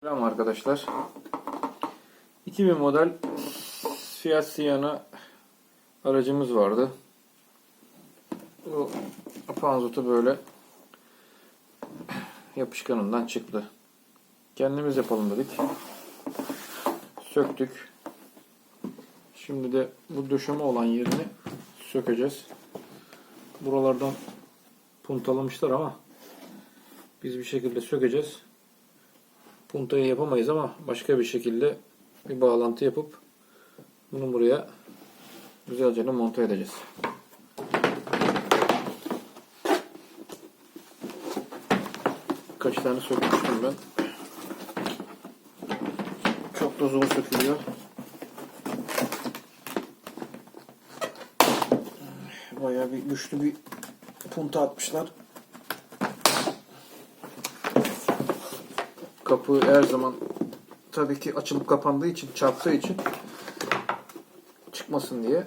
Selam arkadaşlar. 2000 model Fiat Siena aracımız vardı. Bu panzotu böyle yapışkanından çıktı. Kendimiz yapalım dedik. Söktük. Şimdi de bu döşeme olan yerini sökeceğiz. Buralardan puntalamışlar ama biz bir şekilde sökeceğiz. Puntayı yapamayız ama başka bir şekilde bir bağlantı yapıp bunu buraya güzelce de monte edeceğiz. Kaç tane sökmüştüm ben. Çok da zor sökülüyor. Bayağı bir güçlü bir punta atmışlar. Kapı her zaman tabii ki açılıp kapandığı için, çarptığı için çıkmasın diye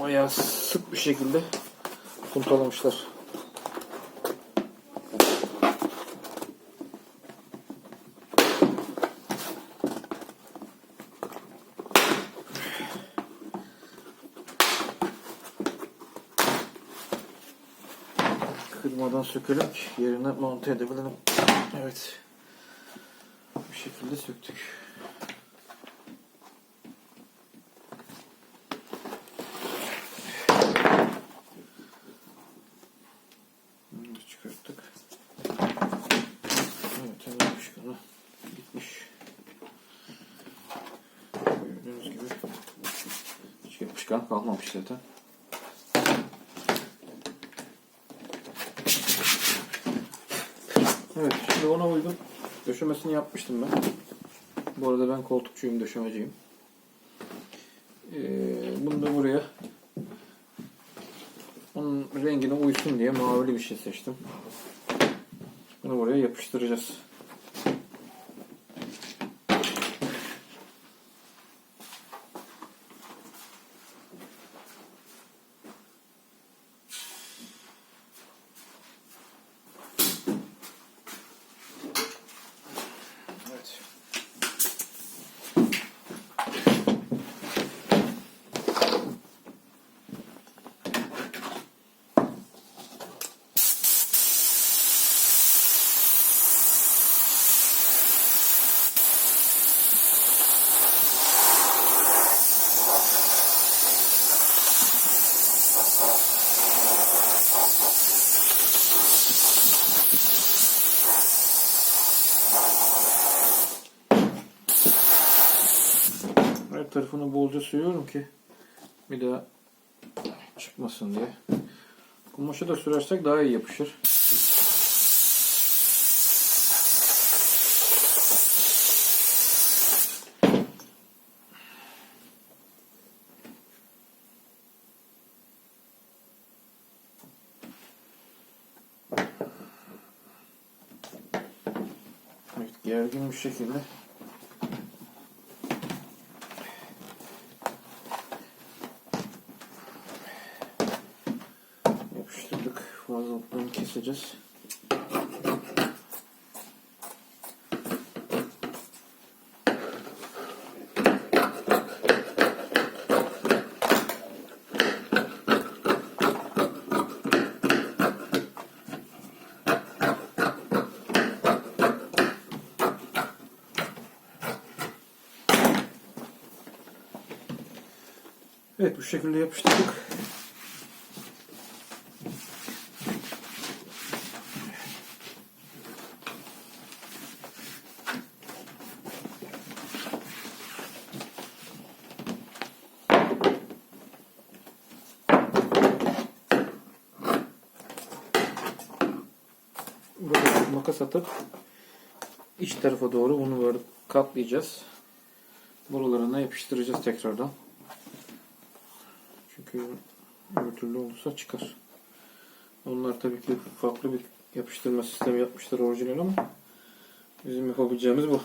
bayağı sık bir şekilde puntalamışlar. Kırmadan sökelim yerine monte edebilelim. Evet. Bu şekilde söktük. Çıkarttık. Evet, hemen yapışkanı gitmiş. Gördüğünüz gibi hiç yapışkan kalmamış zaten. Evet, şimdi ona uygun döşemesini yapmıştım ben. Bu arada ben koltukçuyum, döşemeciyim. Ee, bunu da buraya onun rengine uysun diye mavili bir şey seçtim. Bunu buraya yapıştıracağız. Evet. Her tarafını bolca sürüyorum ki bir daha çıkmasın diye. Kumaşı da sürersek daha iyi yapışır. Evet, gergin bir şekilde Fazlalıklarını keseceğiz. Evet bu şekilde yapıştırdık. Burada makas atıp iç tarafa doğru bunu böyle katlayacağız. Buralarına yapıştıracağız tekrardan. Çünkü öbür türlü olursa çıkar. Onlar tabii ki farklı bir yapıştırma sistemi yapmışlar orijinal ama bizim yapabileceğimiz bu.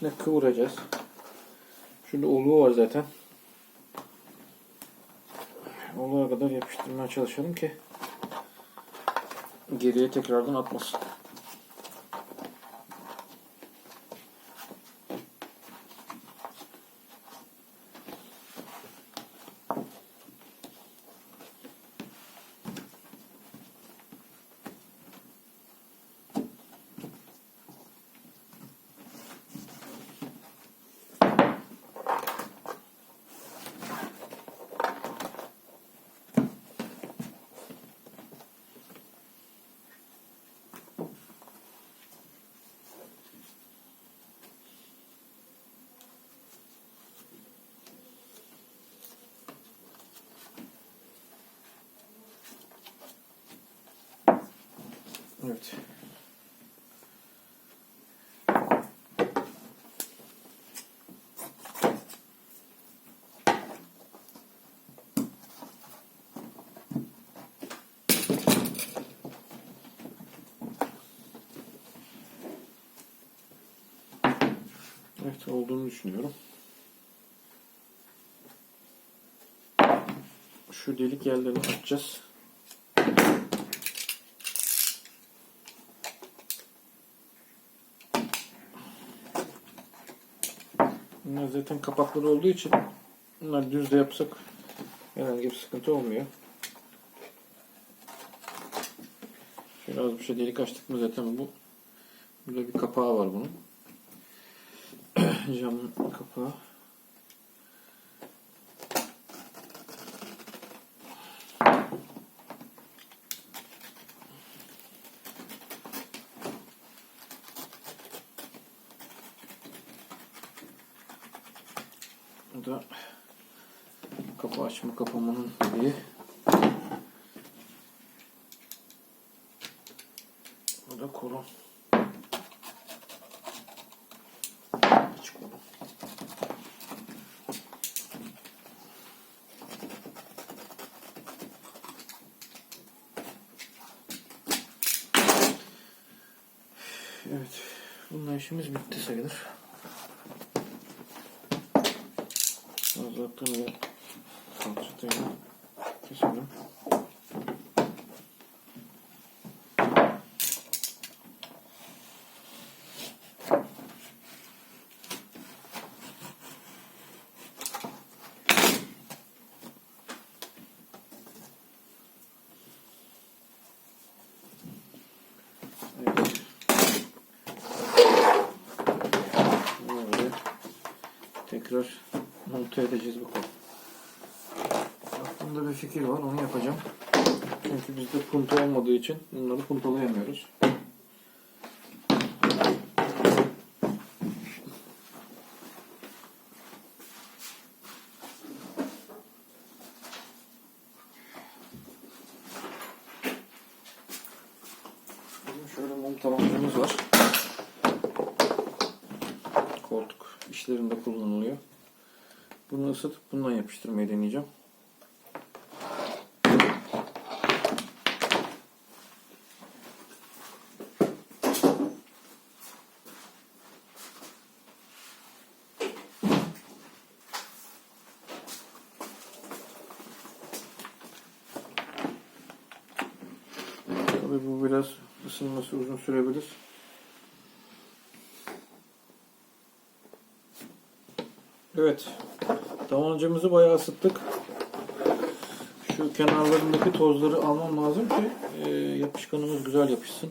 İçine kıvıracağız. Şurada oluğu var zaten. Oluğa kadar yapıştırmaya çalışalım ki geriye tekrardan atmasın. Evet. Evet olduğunu düşünüyorum. Şu delik yerlerini açacağız. Bunlar zaten kapakları olduğu için bunlar düz de yapsak herhangi bir sıkıntı olmuyor. Şöyle az bir şey delik açtık mı zaten bu burada bir kapağı var bunun. Cam kapağı. Bu da kapı açma kapamanın bir Bu da kolon. İç kolon. Evet. Bununla işimiz bitti sayılır. Uzattığını ve falçatayla keselim. Evet. Böyle tekrar monte edeceğiz bakalım. Aklımda bir fikir var onu yapacağım. Çünkü bizde punta olmadığı için bunları puntalayamıyoruz. Tabii bu biraz ısınması uzun sürebilir. Evet. Tabancamızı bayağı ısıttık. Şu kenarlarındaki tozları almam lazım ki e, yapışkanımız güzel yapışsın.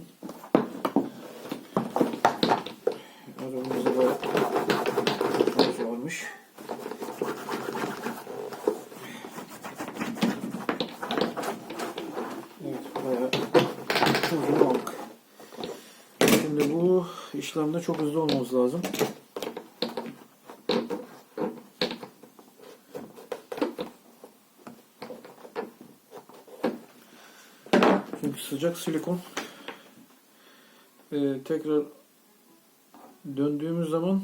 Aramızda bayağı toz varmış. Evet bayağı tozunu aldık. Şimdi bu işlemde çok hızlı olmamız lazım. Çünkü sıcak silikon e, tekrar döndüğümüz zaman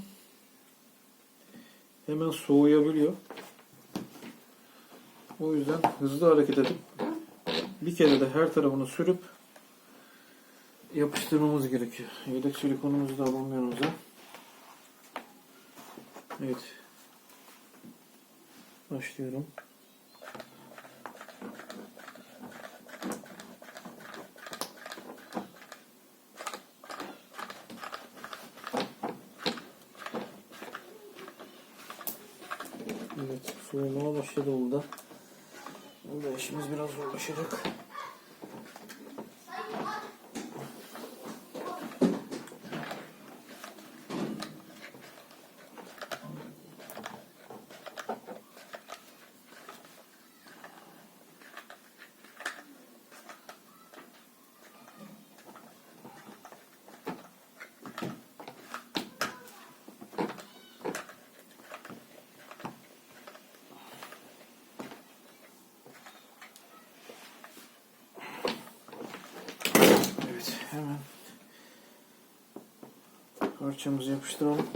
hemen soğuyabiliyor. O yüzden hızlı hareket edip bir kere de her tarafını sürüp yapıştırmamız gerekiyor. Yedek silikonumuzu da alalım yanımıza. Evet. Başlıyorum. Evet, soğumaya başladı burada. Burada işimiz biraz zorlaşacak. Evet, hemen parçamızı yapıştıralım.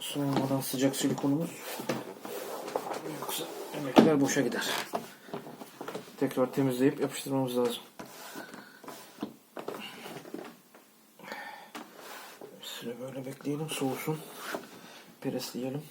Soğumadan sıcak silikonumuz. Yoksa emekler boşa gider. Tekrar temizleyip yapıştırmamız lazım. Bir süre böyle bekleyelim soğusun. Presleyelim.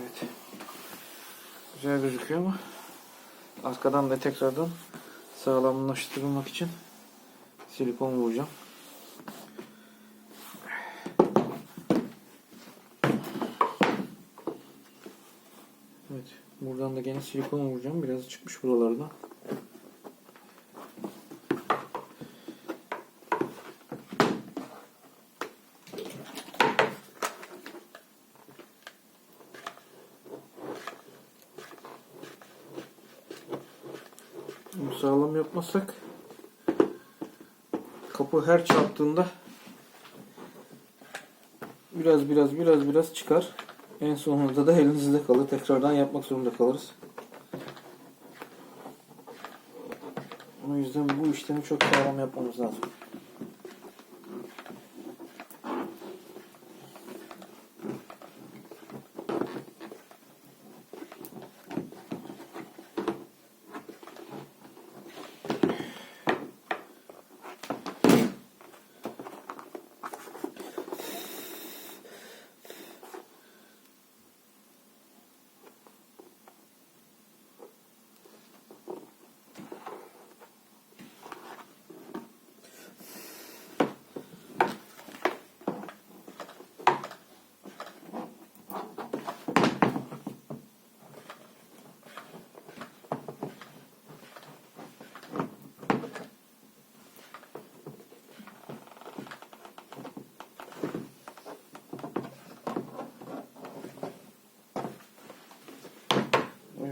Evet. Güzel gözüküyor ama arkadan da tekrardan sağlamlaştırılmak için silikon vuracağım. Evet. Buradan da gene silikon vuracağım. Biraz çıkmış buralarda. Bunu sağlam yapmazsak kapı her çarptığında biraz biraz biraz biraz çıkar. En sonunda da elinizde kalır. Tekrardan yapmak zorunda kalırız. O yüzden bu işlemi çok sağlam yapmamız lazım.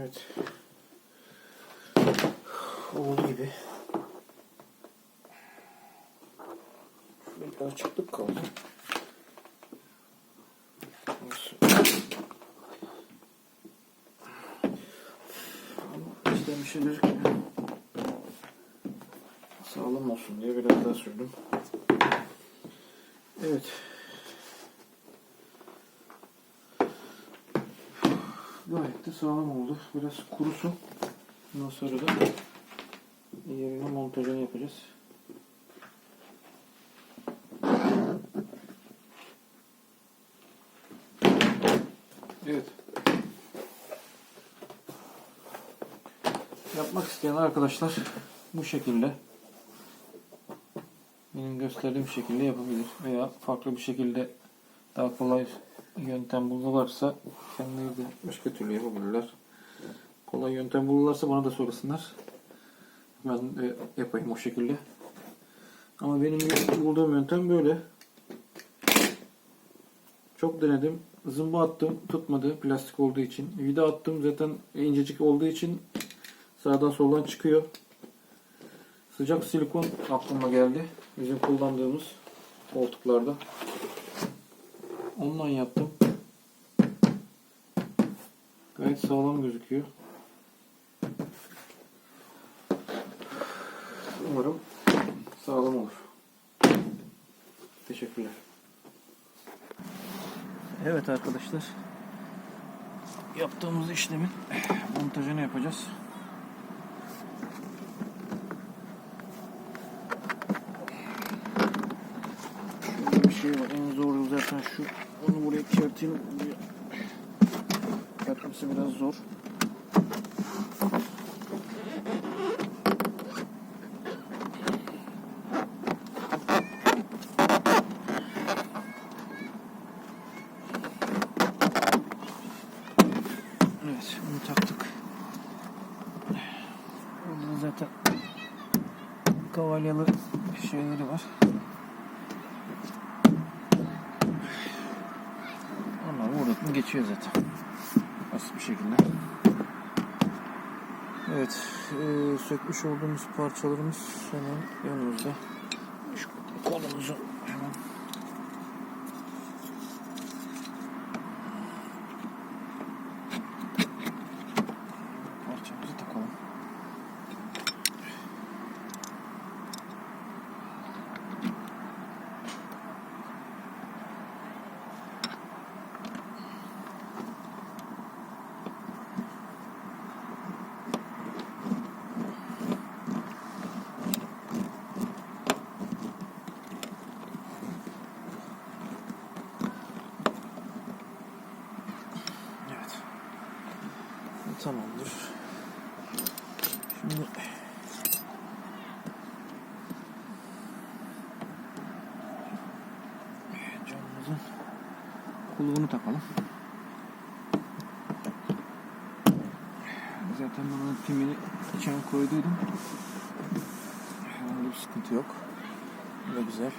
Evet. Oldu gibi. Şurada açıklık kaldı. Bir şey gözükmüyor. Sağlam olsun diye biraz daha sürdüm. Evet. Gayet de sağlam oldu. Biraz kurusun. Ondan sonra da yerine montajını yapacağız. Evet. Yapmak isteyen arkadaşlar bu şekilde benim gösterdiğim şekilde yapabilir veya farklı bir şekilde daha kolay yöntem bulurlarsa kendileri de başka türlü yapabilirler. Kolay yöntem bulurlarsa bana da söylesinler. Ben de yapayım o şekilde. Ama benim bulduğum yöntem böyle. Çok denedim. Zımba attım tutmadı plastik olduğu için. Vida attım zaten incecik olduğu için sağdan soldan çıkıyor. Sıcak silikon aklıma geldi. Bizim kullandığımız koltuklarda. Ondan yaptım. Gayet sağlam gözüküyor. Umarım sağlam olur. Teşekkürler. Evet arkadaşlar. Yaptığımız işlemin montajını yapacağız. Şöyle bir şey var. En zoru zaten şu. Onu buraya kerteyim. Kertmesi biraz zor. Evet, bunu taktık. Burada zaten kavalyalı şeyleri var. Geçiyor zaten. Basit bir şekilde. Evet, e, sökmüş olduğumuz parçalarımız hemen yanımızda. Şu kolumuzu hemen parçamızı takalım. Evet. Bu Tamamdır. Şimdi camımızın kulluğunu takalım. Zaten bunun pimini geçen koyduydum. Herhangi bir sıkıntı yok. Bu da güzel.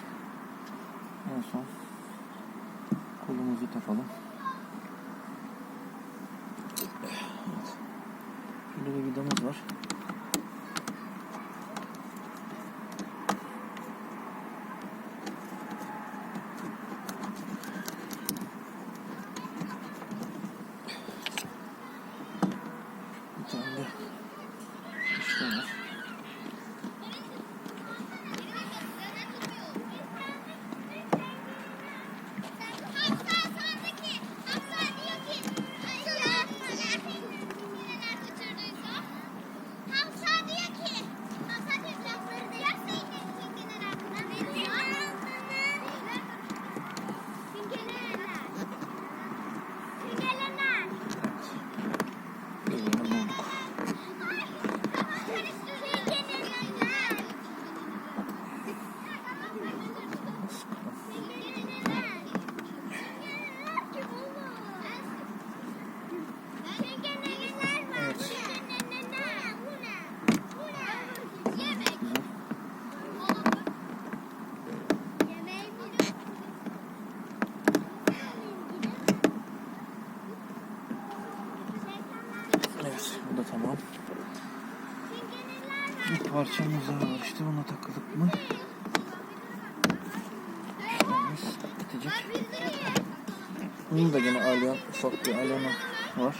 En son kolumuzu takalım. Evet. Şurada bir vidamız var. Bir tane de işte var. Gözlerini bulduk. Evet. Güzel. Evet, bu da tamam. Daha var işte buna takılıp mı? İşlemimiz bitecek. Bunun da yine alyan, ufak bir alyanı var.